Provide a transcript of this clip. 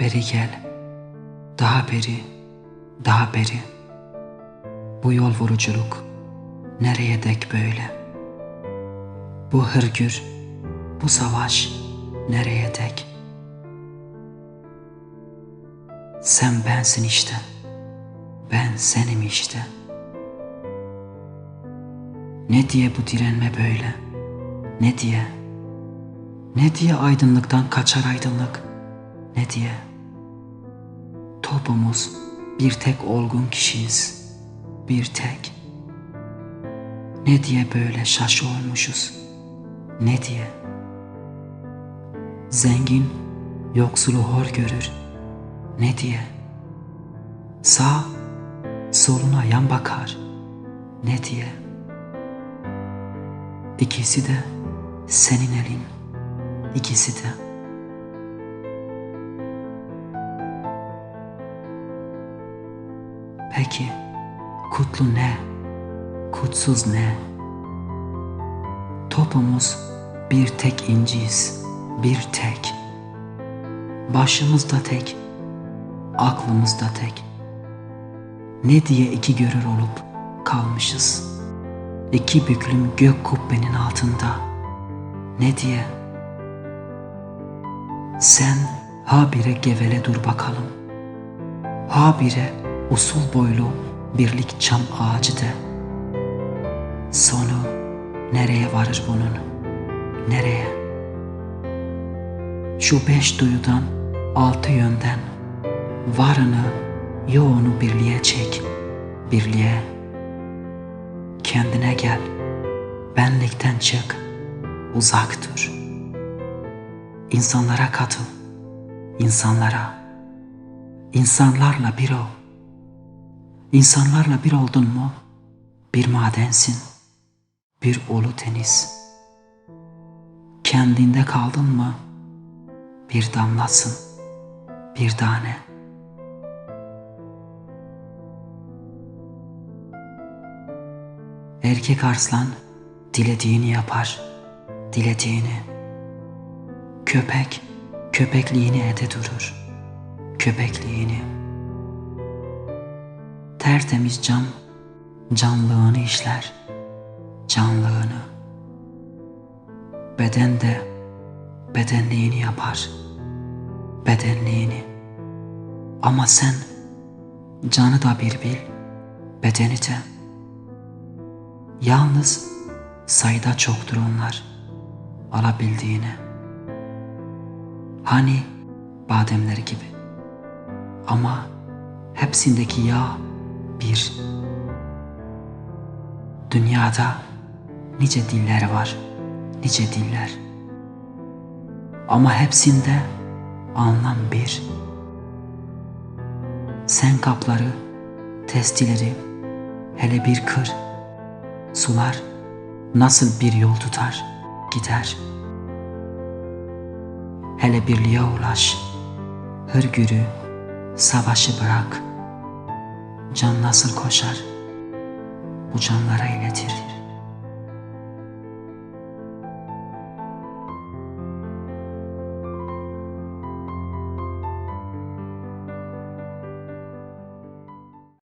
beri gel. Daha beri, daha beri. Bu yol vuruculuk nereye dek böyle? Bu hırgür, bu savaş nereye dek? Sen bensin işte, ben senim işte. Ne diye bu direnme böyle? Ne diye? Ne diye aydınlıktan kaçar aydınlık? Ne diye? Topumuz bir tek olgun kişiyiz. Bir tek. Ne diye böyle şaşı olmuşuz? Ne diye? Zengin yoksulu hor görür. Ne diye? Sağ soluna yan bakar. Ne diye? İkisi de senin elin. İkisi de. Peki kutlu ne? Kutsuz ne? Topumuz bir tek inciyiz, bir tek. Başımızda tek, aklımızda tek. Ne diye iki görür olup kalmışız? İki büklüm gök kubbenin altında. Ne diye? Sen habire gevele dur bakalım. Habire usul boylu birlik çam ağacı de. Sonu nereye varır bunun? Nereye? Şu beş duyudan altı yönden varını yoğunu birliğe çek, birliğe. Kendine gel, benlikten çık, uzak dur. İnsanlara katıl, insanlara, insanlarla bir ol. İnsanlarla bir oldun mu, bir madensin, bir ulu deniz. Kendinde kaldın mı, bir damlasın, bir tane. Erkek arslan dilediğini yapar, dilediğini. Köpek köpekliğini ede durur, köpekliğini. Tertemiz cam canlığını işler, canlığını. Beden de bedenliğini yapar, bedenliğini. Ama sen canı da bir bil, bedeni de. Yalnız sayıda çoktur onlar alabildiğine. Hani bademleri gibi. Ama hepsindeki yağ bir. Dünyada nice diller var, nice diller. Ama hepsinde anlam bir. Sen kapları, testileri hele bir kır. Sular nasıl bir yol tutar, gider. Hele birliğe ulaş, hırgürü, savaşı bırak. Can nasıl koşar, bu canlara iletir.''